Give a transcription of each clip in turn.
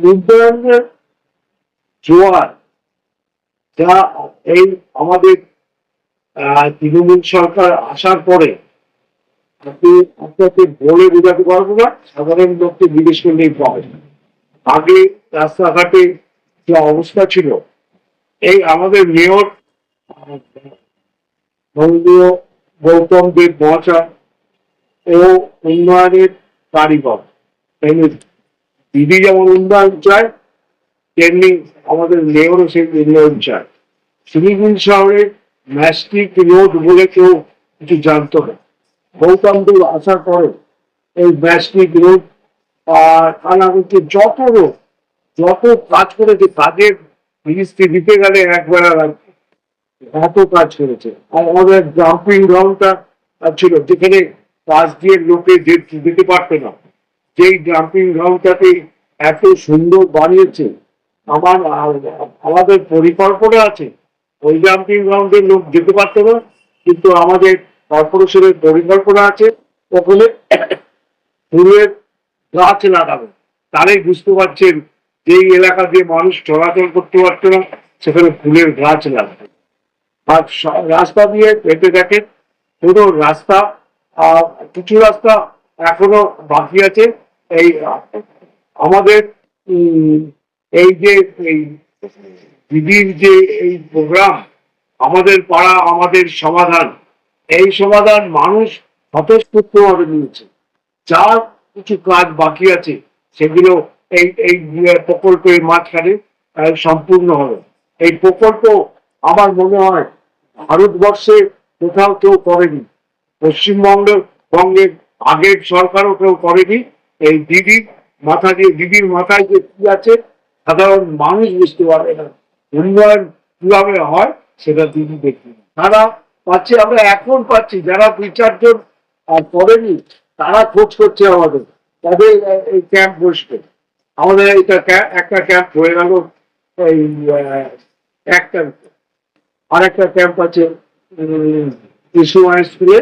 উন্নয়নের জোয়ার যা এই আমাদের তৃণমূল সরকার আসার পরে আপনি আপনাকে বলে বোঝাতে পারব না, সাধারণ লোককে জিজ্ঞেস করলেই পাবে আগে রাস্তাঘাটে যে অবস্থা ছিল, এই আমাদের মেয়র বঙ্গীয় গৌতম দেব মহাশয় ও উন্নয়নের কারিগর দিদি যেমন উন্নয়ন চায়, তেমনি আমাদের মেয়রও সেই উন্নয়ন চায়। শিলিগুড়ি শহরে ম্যাস্টিক রোড বলে কেউ কিছু জানতো না। গৌতম দেব আসার পরে এই ম্যাস্টিক রোড আর কানাগুটি যত রোড, যত কাজ করেছে, তাদের মিনিস্ট্রি দিতে গেলে একবেলা লাগবে এত কাজ করেছে। আমাদের জাম্পিং গ্রাউন্ডটা ছিল, যেখানে পাশ দিয়ে লোকে যেতে পারতো না। যেই জাম্পিং গ্রাউন্ডটাকে এত সুন্দর বানিয়েছে, আমার আমাদের পরিকল্পনা আছে, ওই জাম্পিং গ্রাউন্ডে লোক যেতে পারতো না, কিন্তু আমাদের কর্পোরেশনের পরিকল্পনা আছে, ওখানে ফুলের গাছ লাগাবে। তারাই বুঝতে পারছেন যেই এলাকা দিয়ে মানুষ চলাচল করতে পারতো না, সেখানে ফুলের গাছ লাগবে। আর রাস্তা দিয়ে হেঁটে দেখেন পুরো রাস্তা কিছু রাস্তা এখনও বাকি আছে এই, আমাদের এই যে, এই দিদির যে এই প্রোগ্রাম আমাদের পাড়া, আমাদের সমাধান, এই সমাধান মানুষ স্বতঃস্ফূর্তভাবে নিয়েছে। যার কিছু কাজ বাকি আছে, সেগুলো এই এই প্রকল্পের মাঝখানে সম্পূর্ণ হবে। এই প্রকল্প আমার মনে হয় ভারতবর্ষে কোথাও কেউ করেনি। পশ্চিমবঙ্গ বঙ্গের আগের সরকারও কেউ করেনি। এই দিদির মাথা দিয়ে, দিদির মাথায় যে কি আছে, সাধারণ মানুষ বুঝতে পারবে না। উন্নয়ন কীভাবে হয়, সেটা দিদি দেখবে। তারা পাচ্ছে, আমরা এখন পাচ্ছি। যারা দুই, চারজন আর করেনি, তারা খোঁজ করছে আমাদের। তাদের এই ক্যাম্প বসবে। আমাদের এটা একটা ক্যাম্প হয়ে গেল, এই একটা আর একটা ক্যাম্প আছে শিশু স্কুলে,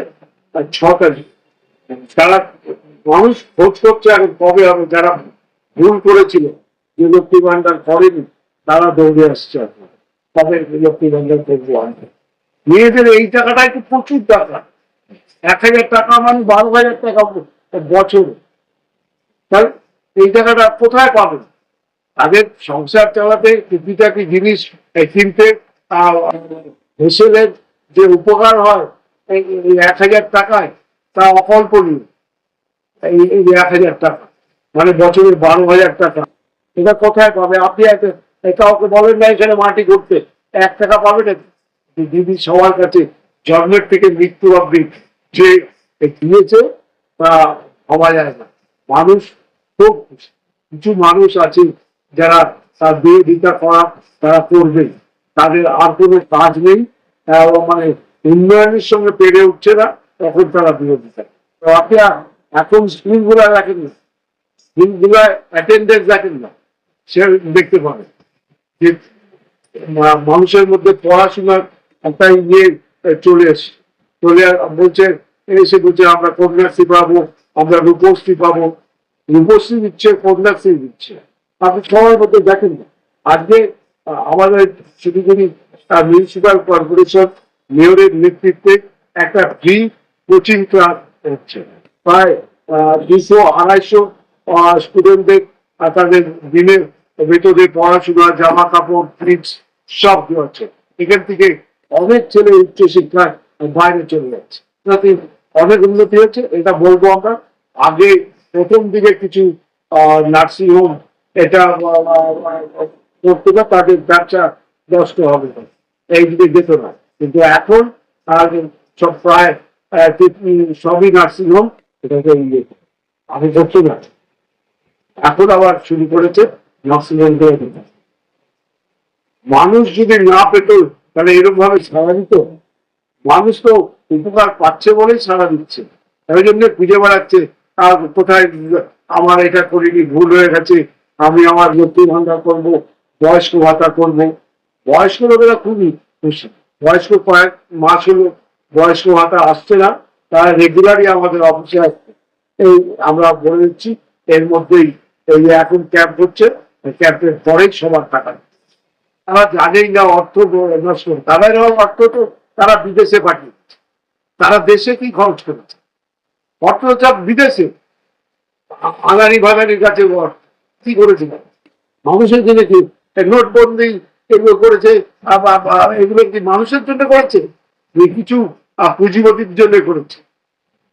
আর ছ তারিখ তারা মানুষ খোঁজ করছে এখন কবে হবে? যারা ভুল করেছিল, যে লক্ষ্মী ভান্ডার করেনি, তারা দৌড়ে আসছে তবে লক্ষ্মী ভান্ডার করব মেয়েদের এই টাকাটাই তো প্রচুর টাকা। এক হাজার টাকা মানে বারো হাজার টাকা বছর। তাহলে এই টাকাটা কোথায় পাবেন তাদের সংসার চালাতে, টুকিটাকি জিনিস কিনতে হেসেলের যে উপকার হয় এক হাজার টাকায়, তা অকল্পনীয়। এক হাজার টাকা মানে বছরে বারো হাজার টাকা। এটা কোথায় পাবে? আপনি কাউকে বলেন না এখানে মাটি করতে এক টাকা পাবে না দিদি সবার কাছে জন্মের থেকে মৃত্যু অব্দি যে দিয়েছে, তা ভাবা যায় না। মানুষ খুব কিছু মানুষ আছে যারা তার বিয়ে দিতা করা তারা করবে। তাদের আর কোনো কাজ নেই। মানে উন্নয়নের সঙ্গে পেরে উঠছে না, তখন তারা বিরোধিতা আপনি এখন স্কুলগুলো রাখেন না। স্কুলগুলো অ্যাটেন্ডেন্স রাখেন না। সে দেখতে পাবেন যে মানুষের মধ্যে পড়াশোনার একটা ইয়ে চলে এসে চলে বলছে, এসে বলছে, আমরা কন্যাশ্রী পাবো, আমরা রূপশ্রী পাবো। রূপশ্রী দিচ্ছে, কন্যাশ্রী দিচ্ছে। আপনি সময়ের মধ্যে দেখেন না। আজকে আমাদের শিলিগুড়ি মিউনিসিপাল কর্পোরেশন মেয়রের নেতৃত্বে একটা ফ্রি কোচিং ক্লাস হচ্ছে। প্রায় দুশো আড়াইশো স্টুডেন্টদের তাদের দিনের ভেতরে পড়াশোনা জামা কাপড় ফ্রিজ সব দেওয়া হচ্ছে। এখান থেকে অনেক ছেলে উচ্চশিক্ষায় বাইরে চলে যাচ্ছে। অনেক উন্নতি হচ্ছে এটা বলব আমরা। আগে প্রথম দিকে কিছু নার্সিং হোম এটা আহ, না তাদের ব্যবসা নষ্ট হবে না। এই দিকে যেত না। কিন্তু এখন আর সব প্রায় সবই নার্সিং হোম এটাকে ইয়ে। আগে না। এখন আবার শুরু করেছে করে দিতে মানুষ যদি না পেত, তাহলে এরকম ভাবে সারা দিত? মানুষ তো উপকার পাচ্ছে বলেই সারা দিচ্ছে। ওই জন্য খুঁজে বেড়াচ্ছে, আর কোথায় আমার এটা করিনি, ভুল হয়ে গেছে, আমি আমার লক্ষ্মী ভান্ডার করব, বয়স্ক ভাতা করব। বয়স্ক লোকেরা খুবই খুশি। বয়স্ক কয়েক মাস হলো বয়স্ক ভাতা আসছে না। তারা রেগুলারই আমাদের অফিসে আসছে এই আমরা বলে দিচ্ছি, এর মধ্যেই এই এখন ক্যাম্প হচ্ছে ক্যাম্পের পরেই সবার টাকা তারা জানেই না অর্থ করে। তাদের অর্থ তো তারা বিদেশে পাঠিয়েছে তারা দেশে কি খরচ করেছে? অর্থ সব বিদেশে? আদানি বাদানির কাছে। কি করেছে মানুষের জন্য কি? নোটবন্দি এগুলো করেছে এগুলো কি মানুষের জন্য করেছে? কিছু পুঁজিপতির জন্য করেছে।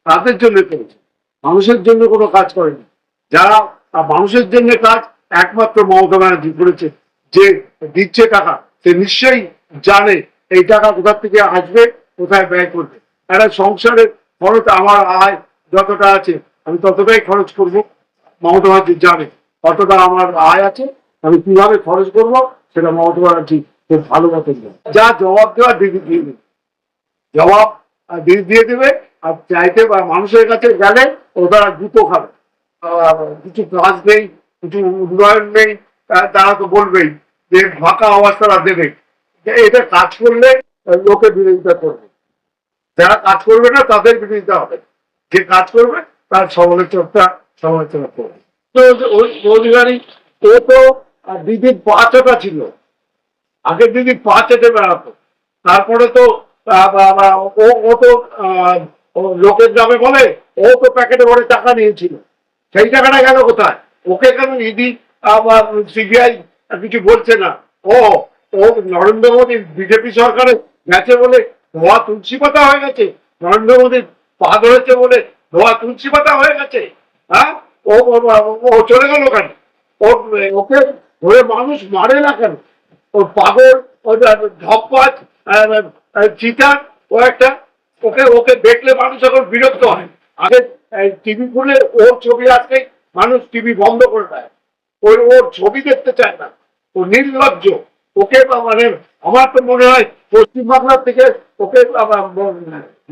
তাদের জন্য করেছে। মানুষের জন্য কোনো কাজ করেনি। যারা মানুষের জন্য কাজ, একমাত্র মমতা ব্যানার্জি করেছে। যে দিচ্ছে টাকা, সে নিশ্চয়ই জানে এই টাকা কোথা থেকে আসবে, কোথায় ব্যয় করবে। একটা সংসারের খরচ, আমার আয় যতটা আছে, আমি ততটাই খরচ করব। মমতা ব্যানার্জি জানে কতটা আমার আয় আছে, আমি কীভাবে খরচ করব, সেটা মমতা ব্যানার্জি খুব ভালো মতো। যা জবাব দেওয়ার দিদি দিয়ে জবাব দিয়ে দেবে আর চাইতে বা মানুষের কাছে গেলে ওরা জুতো খাবে। কিছু কাজ নেই, কিছু উন্নয়ন নেই তারা তো বলবেই যে ফাঁকা আওয়াজ তারা দেবে এটা কাজ করলে লোকে বিরোধিতা করবে। যারা কাজ করবে না, তাদের বিরোধিতা হবে। যে কাজ করবে, তার সমালোচকটা সমালোচনা করবে। তো অধিকারী, ও তো দিদির পাঁচটা ছিল। আগের দিদি পাঁচ হেঁটে বেড়াতো। তারপরে তো ও ও তো লোকের যাবে বলে, ও তো প্যাকেটে ভরে টাকা নিয়েছিল। সেই টাকাটা গেল কোথায়? ওকে কেন ইডি সিবিআই কিছু বলছে না? ও ও নরেন্দ্র মোদী বিজেপি সরকারে গেছে বলে ধোয়া তুলসী পাতা হয়ে গেছে। নরেন্দ্র মোদীর পা ধরেছে বলে ধোয়া তুলসী পাতা হয়ে গেছে। হ্যাঁ ও, ও- চলে গেল কেন? ও, ওকে ধরে মানুষ মারে না কেন? ও পাগল, ও ধপ্পাচ চিতার ও একটা, ওকে ওকে দেখলে মানুষ এখন বিরক্ত হয়। আগে টিভি খুলে ওর ছবি আসলে মানুষ টিভি বন্ধ করে দেয়। ওই ওর ছবি দেখতে চায় না। ও নির্লজ্জ। ওকে মানে আমার তো মনে হয় পশ্চিমবাংলার থেকে ওকে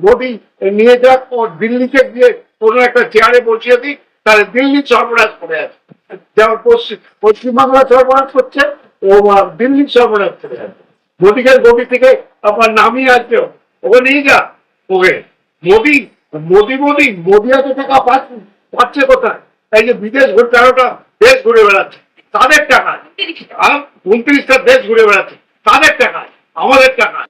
মোদি নিয়ে যাক, ও দিল্লিতে গিয়ে কোনো একটা চেয়ারে বসিয়ে দিই তাহলে দিল্লি সর্বনাশ করে আছে যেমন পশ্চিম পশ্চিমবাংলা সর্বনাশ করছে, ও দিল্লি সর্বনাশ করে আছে মোদিকে গভীর থেকে আবার নামিয়ে আসবে। ওকে নিয়ে যা। ওকে। মোদি, মোদী, মোদি মোদি এত টাকা পাচ্ছে কোথায়? এই যে বিদেশ ঘুরে তেরোটা দেশ ঘুরে বেড়াচ্ছে। তাদের টাকা আর উনত্রিশটা দেশ ঘুরে বেড়াচ্ছে। তাদের টাকা আমাদের টাকা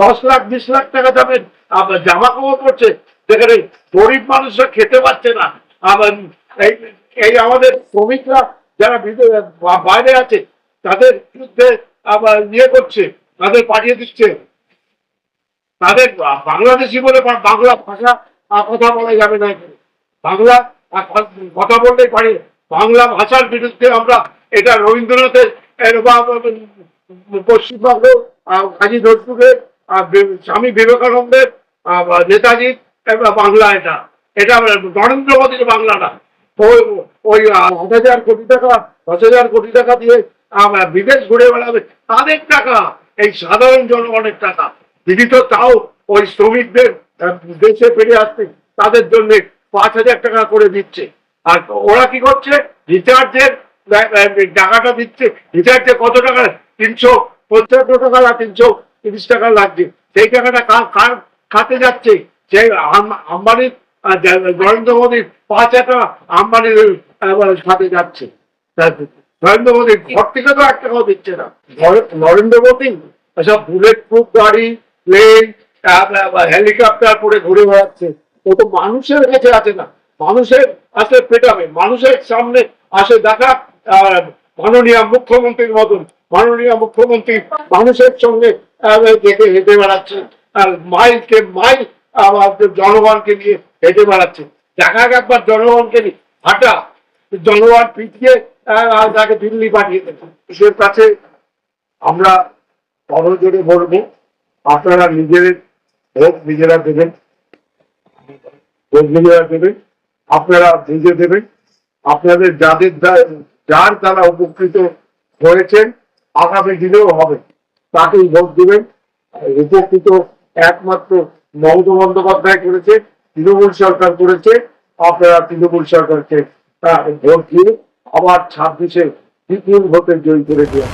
দশ লাখ, বিশ লাখ টাকা দামের জামা কাপড় পড়ছে। যেখানে গরিব মানুষরা খেতে পাচ্ছে না। এই আমাদের শ্রমিকরা যারা বাইরে আছে তাদের বিরুদ্ধে ইয়ে করছে, তাদের পাঠিয়ে দিচ্ছে। তাদের বাংলাদেশি বলে বাংলা ভাষা কথা বলা যাবে না। বাংলা কথা বলতেই পারে। বাংলা ভাষার বিরুদ্ধে আমরা এটা রবীন্দ্রনাথের পশ্চিমবঙ্গ কাজী নজরুলের স্বামী বিবেকানন্দের নেতাজির বাংলা এটা। এটা নরেন্দ্র মোদীর বাংলা না ওই হাজার কোটি টাকা, দশ হাজার কোটি টাকা দিয়ে বিদেশ ঘুরে বেড়াবে, তাদের টাকা, এই সাধারণ জনগণের টাকা। দিদি তো তাও ওই শ্রমিকদের দেশে ফিরে আসতে তাদের জন্য পাঁচ হাজার টাকা করে দিচ্ছে। আর ওরা কি করছে? রিচার্জের টাকাটা দিচ্ছে। রিচার্জে কত টাকা? তিনশো পঞ্চান্ন টাকা না তিনশো তিরিশ টাকা লাগছে। সেই টাকাটা কার খাতে যাচ্ছে? সেই আম- আম্বানির নরেন্দ্র মোদীর পাঁচ হাজার টাকা আম্বানির খাতে যাচ্ছে। নরেন্দ্র মোদী ঘর থেকে তো এক টাকাও দিচ্ছে না। নরে- নরেন্দ্র মোদী সব বুলেট প্রুফ গাড়ি প্লেন হেলিকপ্টার করে ঘুরে বেড়াচ্ছে। ও তো মানুষের কাছে আছে না। মানুষের আসে পেটাবে। মানুষের সামনে আসে দেখা মাননীয় মুখ্যমন্ত্রীর মতন। মাননীয় মুখ্যমন্ত্রী মানুষের সঙ্গে দেখে হেঁটে বেড়াচ্ছে। আর মাইলকে মাইল আবার জনগণকে নিয়ে হেঁটে বেড়াচ্ছে। দেখা একবার জনগণকে নিয়ে হাঁটা। জনগণ পিটিয়ে তাকে দিল্লি পাঠিয়ে দেবে। সে কাছে আমরা করজোরে বলব আপনারা নিজেদের ভোট নিজেরা দেবেন। ভোট নিজেরা দেবেন। আপনারা নিজে দেবেন। আপনাদের যাদের যার দ্বারা উপকৃত হয়েছেন, আগামী দিনেও হবে। তাকেই ভোট দেবেন। উপকৃত একমাত্র মমতা বন্দ্যোপাধ্যায় করেছে, তৃণমূল সরকার করেছে। আপনারা তৃণমূল সরকারকে ভোট দিয়ে আবার ছাব্বিশে দ্বিতীয় ভোটে জয়ী করে দিয়ে